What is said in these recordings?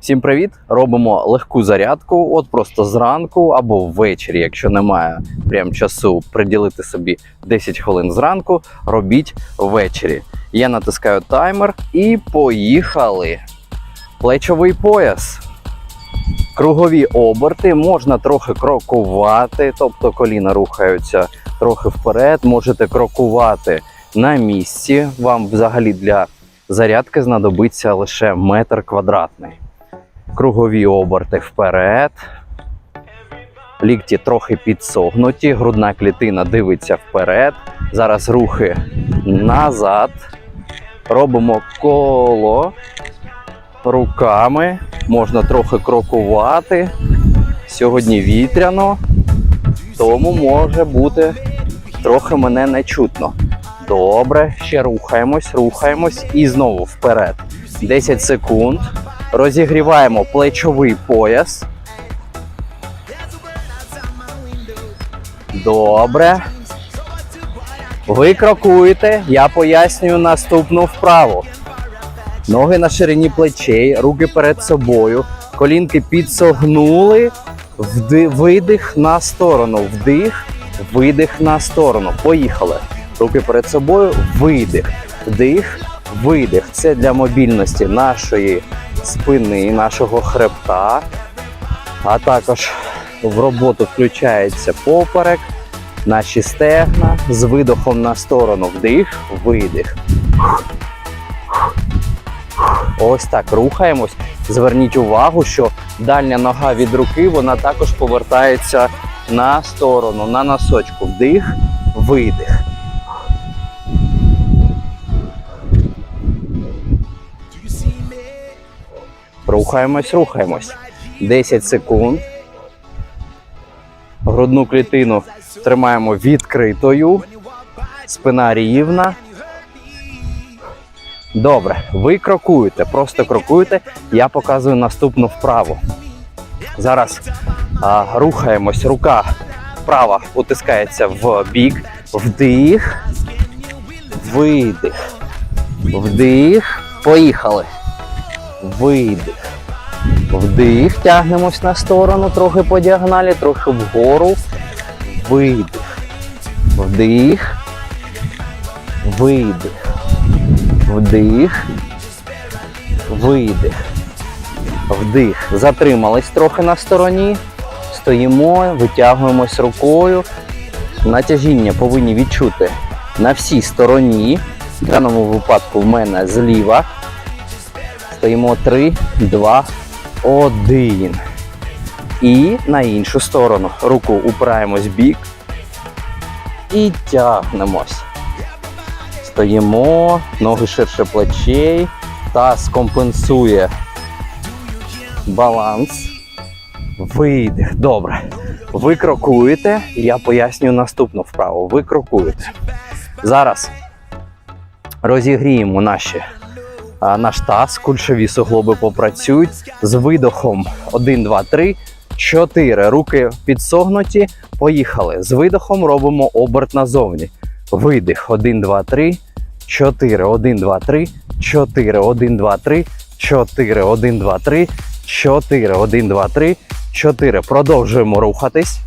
Всім привіт! Робимо легку зарядку, от просто зранку або ввечері, якщо немає прям часу приділити собі 10 хвилин зранку, робіть ввечері. Я натискаю таймер і поїхали. Плечовий пояс. Кругові оберти, можна трохи крокувати, тобто коліна рухаються трохи вперед, можете крокувати на місці. Вам взагалі для зарядки знадобиться лише метр квадратний кругові оберти вперед. Лікті трохи підсогнуті, грудна клітина дивиться вперед. Зараз рухи назад. Робимо коло руками. Можна трохи крокувати. Сьогодні вітряно, тому може бути трохи мене не чутно. Добре, ще рухаємось, рухаємось і знову вперед. 10 секунд. Розігріваємо плечовий пояс. Добре. Ви крокуєте, я пояснюю наступну вправу. Ноги на ширині плечей, руки перед собою, колінки підсогнули, видих на сторону, вдих, видих на сторону. Поїхали. Руки перед собою, видих, вдих, видих. Це для мобільності нашої спини, нашого хребта. А також в роботу включається поперек, наші стегна з видохом на сторону. Вдих, видих. Ось так рухаємось. Зверніть увагу, що дальня нога від руки вона також повертається на сторону, на носочку. Вдих, видих. Рухаємось, рухаємось. 10 секунд. Грудну клітину тримаємо відкритою. Спина рівна. Добре, ви крокуєте, просто крокуєте. Я показую наступну вправу. Зараз а, рухаємось, рука вправа утискається в бік. Вдих, видих. Вдих. Поїхали. Видих. Вдих. Тягнемось на сторону, трохи по діагоналі, трохи вгору. Видих. Вдих. Видих. Вдих. Видих. Вдих. Затримались трохи на стороні. Стоїмо, витягуємось рукою. Натяжіння повинні відчути на всій стороні. В даному випадку в мене зліва. Стоїмо 3, 2, 1. І на іншу сторону. Руку упираємось бік і тягнемось. Стоїмо, ноги ширше плечей, таз компенсує баланс. Видих. Добре. Ви крокуєте, я пояснюю наступну вправу. Ви крокуєте. Зараз розігріємо наші, наш таз, кульшові суглоби попрацюють з видохом 1, 2, 3, 4. Руки підсогнуті. Поїхали. З видохом робимо оберт назовні. Видих 1, 2, 3, 4, 1, 2, 3, 4, 1, 2, 3, 4, 1, 2, 3, 4, 1, 2, 3, 4. Продовжуємо рухатись.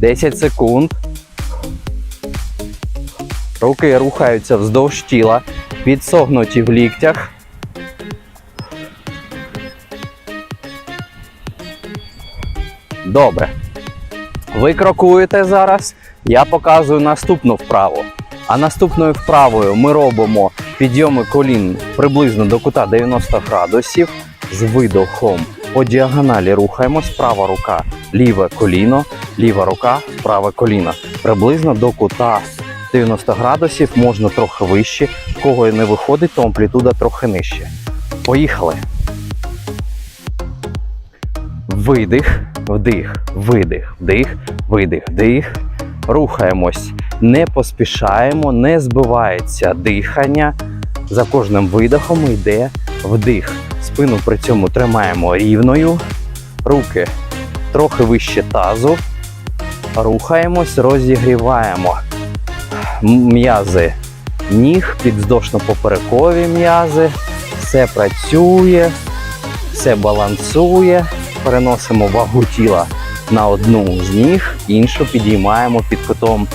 Десять секунд. Руки рухаються вздовж тіла, підсогнуті в ліктях. Добре. Ви крокуєте зараз. Я показую наступну вправу. А наступною вправою ми робимо підйоми колін приблизно до кута 90 градусів з видохом. По діагоналі рухаємось. Права рука, ліве коліно, ліва рука, праве коліно. Приблизно до кута 90 градусів, можна трохи вище. В кого не виходить, то амплітуда трохи нижче. Поїхали. Видих, вдих, видих, вдих, видих, вдих, Рухаємось, не поспішаємо, не збивається дихання. За кожним видихом йде вдих. Спину при цьому тримаємо рівною. Руки трохи вище тазу. Рухаємось, розігріваємо м'язи ніг, підвздошно-поперекові м'язи. Все працює, все балансує. Переносимо вагу тіла на одну з ніг, іншу підіймаємо під кутом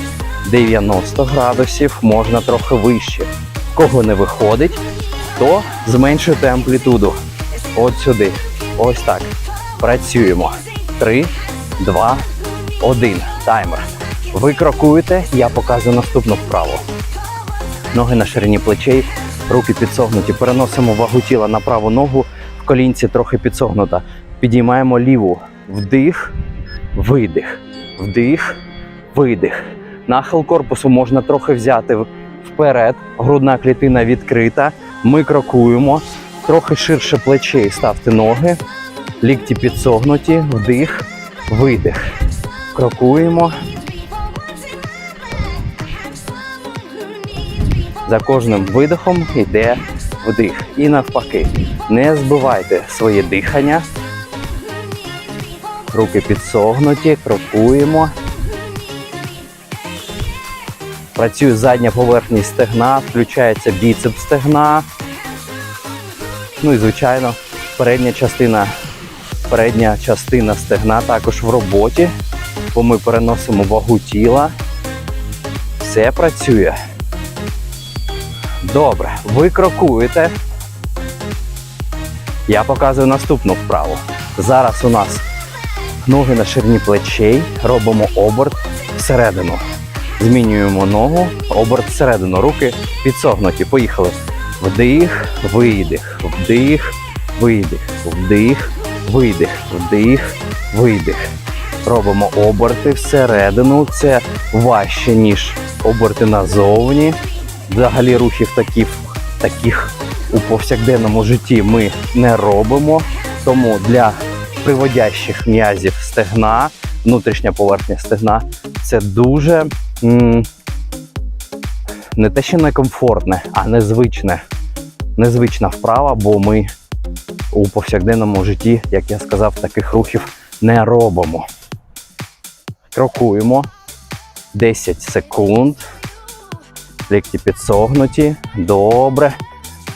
90 градусів, можна трохи вище. Кого не виходить, то зменшуйте амплітуду. От сюди. Ось так. Працюємо. 3, 2, 1. Таймер. Ви крокуєте, я показую наступну вправу. Ноги на ширині плечей, руки підсогнуті. Переносимо вагу тіла на праву ногу, в колінці трохи підсогнута. Підіймаємо ліву. Вдих, видих. Вдих, видих. Нахил корпусу можна трохи взяти вперед. Грудна клітина відкрита. Ми крокуємо. Трохи ширше плечей ставте ноги. Лікті підсогнуті. Вдих, видих. Крокуємо. За кожним видихом йде вдих. І навпаки. Не збивайте своє дихання. Руки підсогнуті, крокуємо. Працює задня поверхність стегна, включається біцеп стегна. Ну і звичайно, передня частина, передня частина стегна також в роботі, бо ми переносимо вагу тіла. Все працює. Добре, ви крокуєте. Я показую наступну вправу. Зараз у нас ноги на ширині плечей, робимо оберт всередину. Змінюємо ногу, оберт всередину, руки підсогнуті. Поїхали. Вдих, видих, вдих, видих, вдих, видих, вдих, видих. Робимо оберти всередину. Це важче, ніж оберти назовні. Взагалі рухів таких, таких у повсякденному житті ми не робимо. Тому для приводящих м'язів стегна, внутрішня поверхня стегна, це дуже м, не те, що некомфортне, а незвичне. Незвична вправа, бо ми у повсякденному житті, як я сказав, таких рухів не робимо. Крокуємо 10 секунд. Лікті підсогнуті. Добре.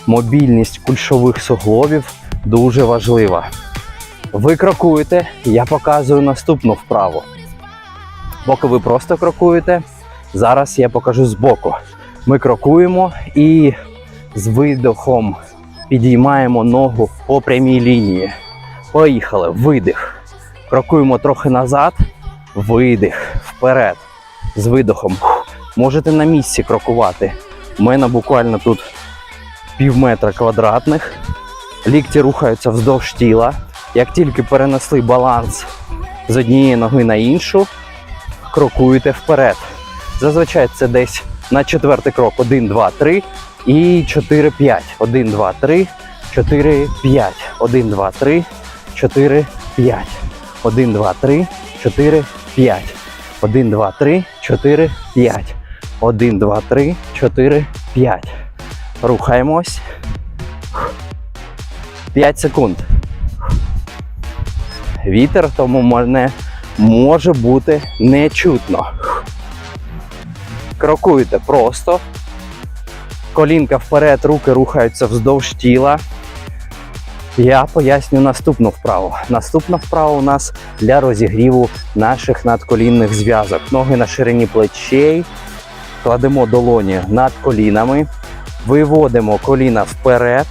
Мобільність кульшових суглобів дуже важлива. Ви крокуєте, я показую наступну вправу. Поки ви просто крокуєте, зараз я покажу збоку. Ми крокуємо і з видохом підіймаємо ногу по прямій лінії. Поїхали. Видих. Крокуємо трохи назад, видих, вперед. З видохом. Можете на місці крокувати. У мене буквально тут пів метра квадратних. Лікті рухаються вздовж тіла. Як тільки перенесли баланс з однієї ноги на іншу, крокуєте вперед. Зазвичай це десь на четвертий крок 1, 2, 3 і 4, 5. 1, 2, 3, 4, 5. 1, 2, 3, 4, 5. 1, 2, 3, 4, 5. 1, 2, 3, 4, 5. 1, 2, 3, 4, 5. Рухаємось. 5 секунд. Вітер, тому мене може бути нечутно. Крокуєте просто. Колінка вперед, руки рухаються вздовж тіла. Я поясню наступну вправу. Наступна вправа у нас для розігріву наших надколінних зв'язок. Ноги на ширині плечей. Кладемо долоні над колінами, виводимо коліна вперед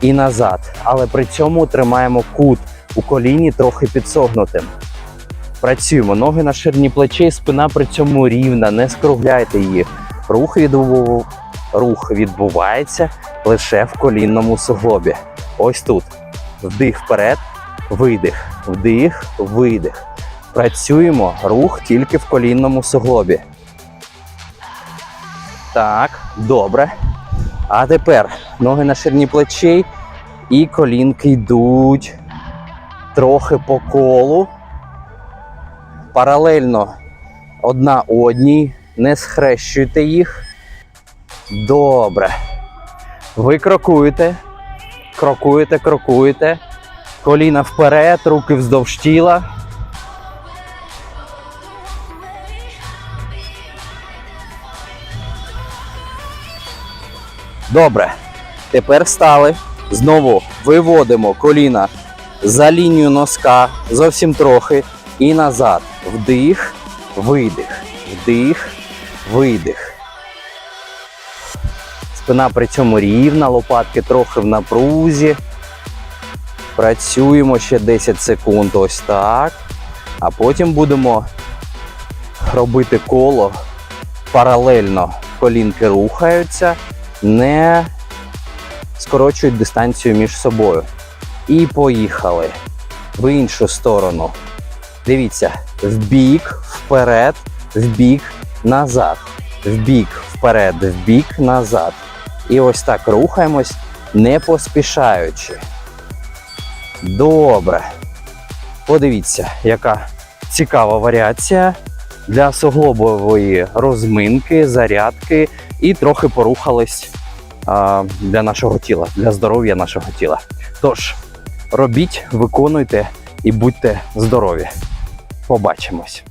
і назад, але при цьому тримаємо кут у коліні трохи підсогнутим. Працюємо. Ноги на ширині плечей, спина при цьому рівна, не скругляйте її. Рух, відбув... Рух відбувається лише в колінному суглобі. Ось тут. Вдих вперед, видих, вдих, видих. Працюємо рух тільки в колінному суглобі. Так, добре. А тепер ноги на ширині плечей і колінки йдуть трохи по колу. Паралельно одна одній, не схрещуйте їх. Добре. Ви крокуєте, крокуєте, крокуєте. Коліна вперед, руки вздовж тіла. Добре. Тепер стали. Знову виводимо коліна за лінію носка зовсім трохи і назад. Вдих, видих, вдих, видих. Спина при цьому рівна, лопатки трохи в напрузі. Працюємо ще 10 секунд, ось так. А потім будемо робити коло паралельно. Колінки рухаються, не скорочують дистанцію між собою. І поїхали в іншу сторону. Дивіться, вбік, вперед, вбік, назад, вбік, вперед, вбік, назад. І ось так рухаємось, не поспішаючи. Добре. Подивіться, яка цікава варіація для суглобової розминки, зарядки і трохи порухались а, для нашого тіла, для здоров'я нашого тіла. Тож, робіть, виконуйте і будьте здорові. Побачимось.